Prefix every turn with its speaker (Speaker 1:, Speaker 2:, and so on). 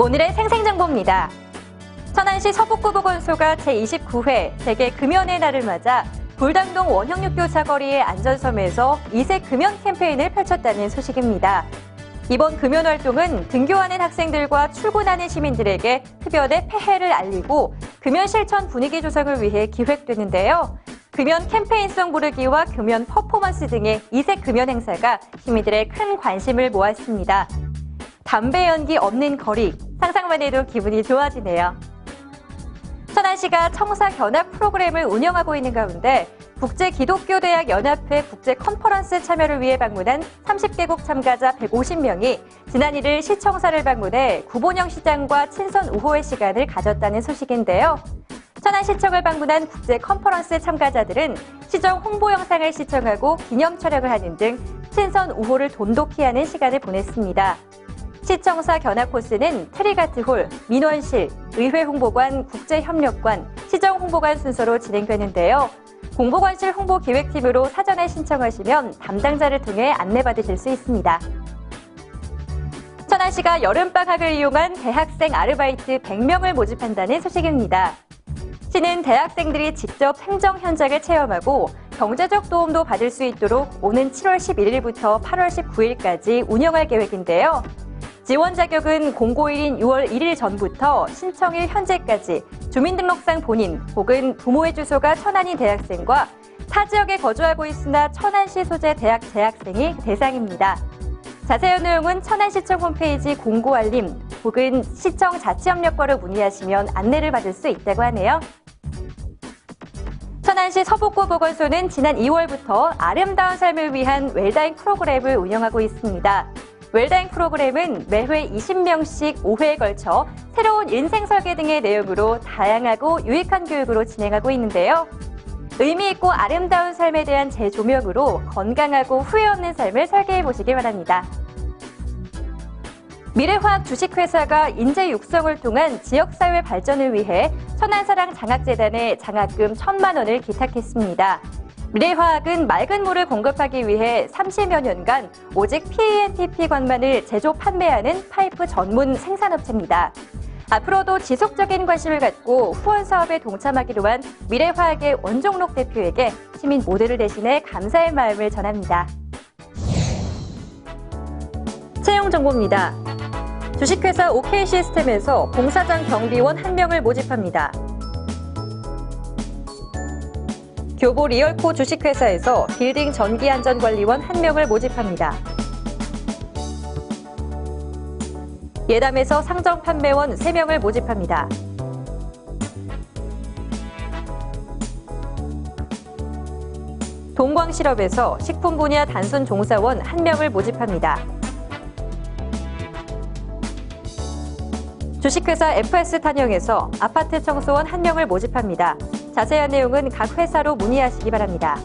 Speaker 1: 오늘의 생생정보입니다. 천안시 서북구보건소가 제29회 세계 금연의 날을 맞아 불당동 원형육교 사거리의 안전섬에서 이색 금연 캠페인을 펼쳤다는 소식입니다. 이번 금연 활동은 등교하는 학생들과 출근하는 시민들에게 흡연의 폐해를 알리고 금연 실천 분위기 조성을 위해 기획되는데요. 금연 캠페인송 부르기와 금연 퍼포먼스 등의 이색 금연 행사가 시민들의 큰 관심을 모았습니다. 담배 연기 없는 거리, 상상만 해도 기분이 좋아지네요. 천안시가 청사 견학 프로그램을 운영하고 있는 가운데 국제 기독교 대학 연합회 국제 컨퍼런스 참여를 위해 방문한 30개국 참가자 150명이 지난 1일 시청사를 방문해 구본영 시장과 친선 우호의 시간을 가졌다는 소식인데요. 천안시청을 방문한 국제 컨퍼런스 참가자들은 시정 홍보 영상을 시청하고 기념 촬영을 하는 등 친선 우호를 돈독히 하는 시간을 보냈습니다. 시청사 견학 코스는 트리가트 홀, 민원실, 의회 홍보관, 국제협력관, 시정 홍보관 순서로 진행되는데요. 공보관실 홍보기획팀으로 사전에 신청하시면 담당자를 통해 안내받으실 수 있습니다. 천안시가 여름방학을 이용한 대학생 아르바이트 100명을 모집한다는 소식입니다. 시는 대학생들이 직접 행정 현장을 체험하고 경제적 도움도 받을 수 있도록 오는 7월 11일부터 8월 19일까지 운영할 계획인데요. 지원 자격은 공고일인 6월 1일 전부터 신청일 현재까지 주민등록상 본인 혹은 부모의 주소가 천안인 대학생과 타 지역에 거주하고 있으나 천안시 소재 대학 재학생이 대상입니다. 자세한 내용은 천안시청 홈페이지 공고 알림 혹은 시청 자치협력과로 문의하시면 안내를 받을 수 있다고 하네요. 천안시 서북구 보건소는 지난 2월부터 아름다운 삶을 위한 웰다잉 프로그램을 운영하고 있습니다. 웰다잉 프로그램은 매회 20명씩 5회에 걸쳐 새로운 인생 설계 등의 내용으로 다양하고 유익한 교육으로 진행하고 있는데요. 의미 있고 아름다운 삶에 대한 재조명으로 건강하고 후회 없는 삶을 설계해 보시기 바랍니다. 미래화학 주식회사가 인재 육성을 통한 지역사회 발전을 위해 천안사랑 장학재단에 장학금 1천만 원을 기탁했습니다. 미래화학은 맑은 물을 공급하기 위해 30여 년간 오직 PANTP 관만을 제조 판매하는 파이프 전문 생산업체입니다. 앞으로도 지속적인 관심을 갖고 후원 사업에 동참하기로 한 미래화학의 원종록 대표에게 시민 모두를 대신해 감사의 마음을 전합니다. 채용 정보입니다. 주식회사 OK 시스템에서 공사장 경비원 한명을 모집합니다. 교보 리얼코 주식회사에서 빌딩 전기안전관리원 한명을 모집합니다. 예담에서 상점 판매원 3명을 모집합니다. 동광실업에서 식품 분야 단순 종사원 1명을 모집합니다. 주식회사 FS 탄영에서 아파트 청소원 1명을 모집합니다. 자세한 내용은 각 회사로 문의하시기 바랍니다.